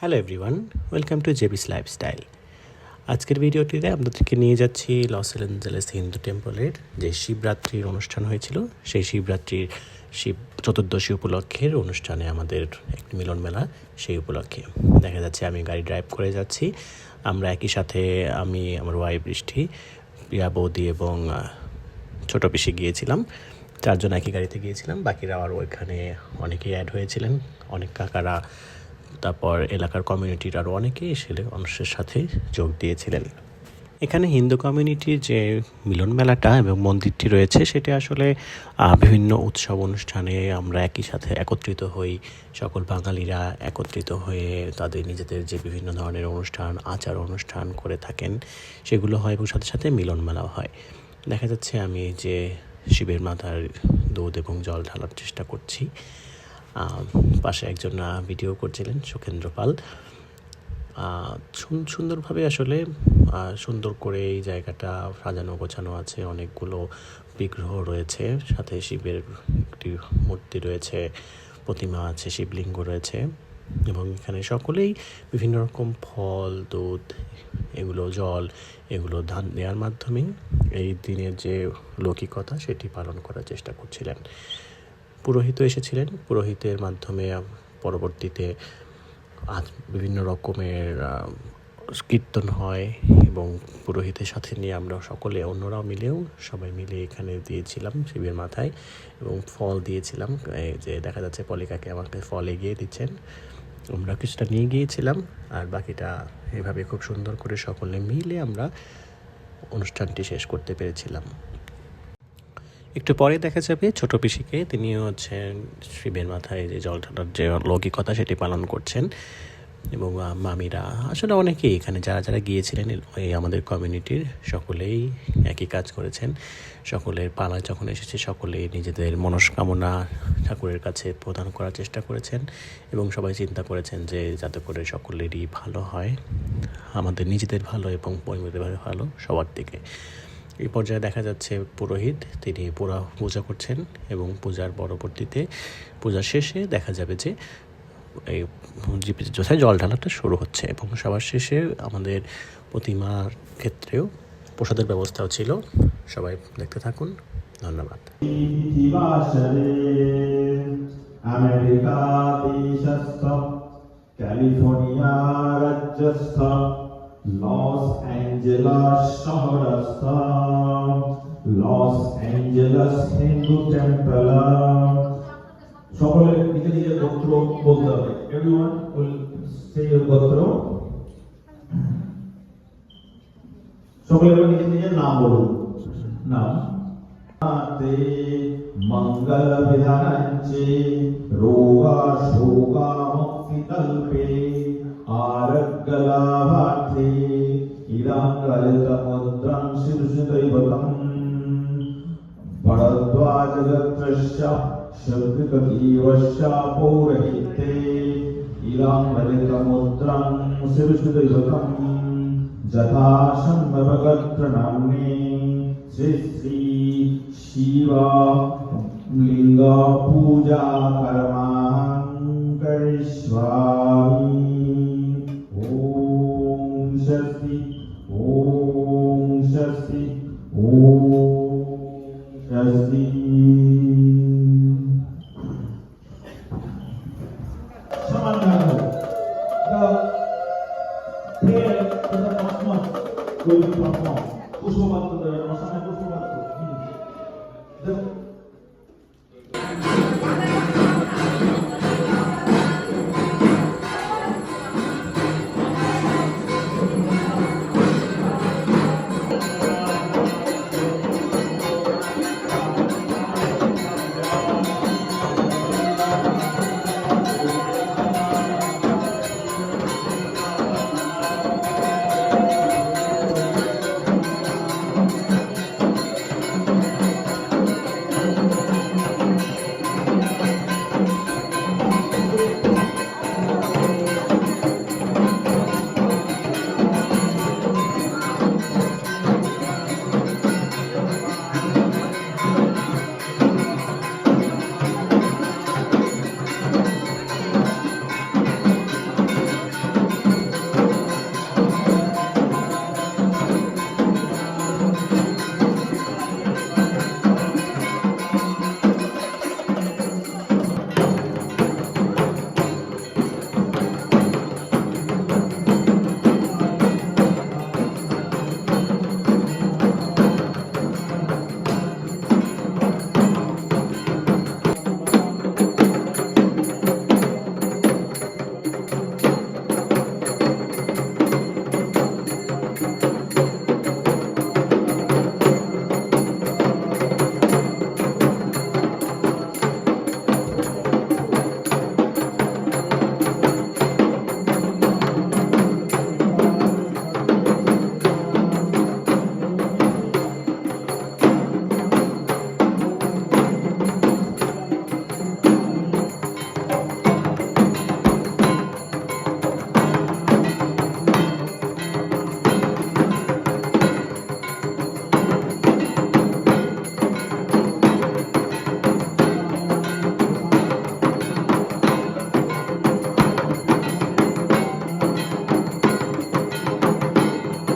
Hello everyone welcome to JB's lifestyle আজকের ভিডিওটিতে আপনাদেরকে নিয়ে যাচ্ছি লস এঞ্জেলেস হিন্দু টেম্পলের যে শিবরাত্রির অনুষ্ঠান হয়েছিল। সেই শিবরাত্রির শিব চতুর্দশী উপলক্ষের অনুষ্ঠানে আমাদের একটি মিলন মেলা সেই উপলক্ষে। দেখা যাচ্ছে আমি গাড়ি ড্রাইভ করে যাচ্ছি। আমরা একই সাথে আমি, আমার ওয়াইফ বৃষ্টি, প্রিয়া বৌদি এবং ছোট পিসি গিয়েছিলাম। চারজন একই গাড়িতে গিয়েছিলাম। বাকিরা আর ওইখানে অনেকেই অ্যাড হয়েছিলেন। অনেক কাকারা তারপর এলাকার কমিউনিটির আরও অনেকেই এসে মানুষের সাথে যোগ দিয়েছিলেন। এখানে হিন্দু কমিউনিটির যে মিলন মেলাটা এবং মন্দিরটি রয়েছে, সেটা আসলে বিভিন্ন উৎসব অনুষ্ঠানে আমরা একই সাথে একত্রিত হই। সকল বাঙালিরা একত্রিত হয়ে তাদের নিজেদের যে বিভিন্ন ধরনের অনুষ্ঠান, আচার অনুষ্ঠান করে থাকেন, সেগুলো হয় এবং সাথে সাথে মিলন মেলাও হয়। দেখা যাচ্ছে আমি যে শিবের মাথার দুধ এবং জল ঢালার চেষ্টা করছি। পাশে একজন ভিডিও করছিলেন সুখেন্দ্র পাল। সুন্দরভাবে আসলে সুন্দর করে এই জায়গাটা সাজানো গোছানো আছে। অনেকগুলো বিগ্রহ রয়েছে, সাথে শিবের একটি মূর্তি রয়েছে, প্রতিমা আছে, শিবলিঙ্গ রয়েছে এবং এখানে সকলেই বিভিন্ন রকম ফল, দুধ, এগুলো জল, এগুলো ধান দেওয়ার মাধ্যমে এই দিনের যে লৌকিকতা, সেটি পালন করার চেষ্টা করছিলেন। পুরোহিত এসেছিলেন। পুরোহিতের মাধ্যমে পরবর্তীতে আজ বিভিন্ন রকমের কীর্তন হয় এবং পুরোহিতের সাথে নিয়ে আমরা সকলে, অন্যরাও মিলেও সবাই মিলে এখানে দিয়েছিলাম শিবের মাথায় এবং ফল দিয়েছিলাম। যে দেখা যাচ্ছে পলিকাকে আমাকে ফল এগিয়ে দিচ্ছেন। আমরা কিছুটা নিয়ে গিয়েছিলাম আর বাকিটা এভাবে খুব সুন্দর করে সকলে মিলে আমরা অনুষ্ঠানটি শেষ করতে পেরেছিলাম। একটু পরে দেখা যাবে ছোট পিসিকে তিনি হচ্ছেন শিবের মাথায় যে জল ঢালার যে লৌকিকতা সেটি পালন করছেন। এবং মামিরা, আসলে অনেকেই এখানে যারা যারা গিয়েছিলেন এই আমাদের কমিউনিটির সকলেই একই কাজ করেছেন। সকলের পালা যখন এসেছে সকলেই নিজেদের মনস্কামনা ঠাকুরের কাছে প্রদান করার চেষ্টা করেছেন এবং সবাই চিন্তা করেছেন যে যাতে করে সকলেরই ভালো হয়। আমাদের নিজেদের ভালো এবং পরিবারের ভালো, সবার দিকে। এই পর্যায়ে দেখা যাচ্ছে পুরোহিত, তিনি পুরা পূজা করছেন এবং পূজার পরবর্তীতে পূজা শেষে দেখা যাবে যে এই যথায় জল ঢালাটা শুরু হচ্ছে এবং সবার শেষে আমাদের প্রতিমার ক্ষেত্রেও প্রসাদের ব্যবস্থাও ছিল। সবাই দেখতে থাকুন। ধন্যবাদ। California রাজ্যস্থ। California राज्यस्थ loss Angeles शहरस्थ loss Angeles Hindu temple সকলে নিজের নিজের গোত্র বলতে হবে এভরিওয়ান উইল সে ইওর গোত্র সকলে এবার নিজের নিজের নাম বলুন নাম ते मंगल विधानञ्चे ആരക്കലാഭാർത്ഥേ ഇതാങ്ങളയതമുദ്രം ശിരുഷുദൈവതം ഭരദ്വാജഗത്രശ്ശ ശബ്ദികീവശ്ശാപൗരഹിത്തേ ഇതാങ്ങളയതമുദ്രം ശിരുഷുദൈവതം ജഥാശംഭവഗത്ര നാമ്നേ श्री श्री शिवा लिंग पूजा कर्मां करिष्यामि Father,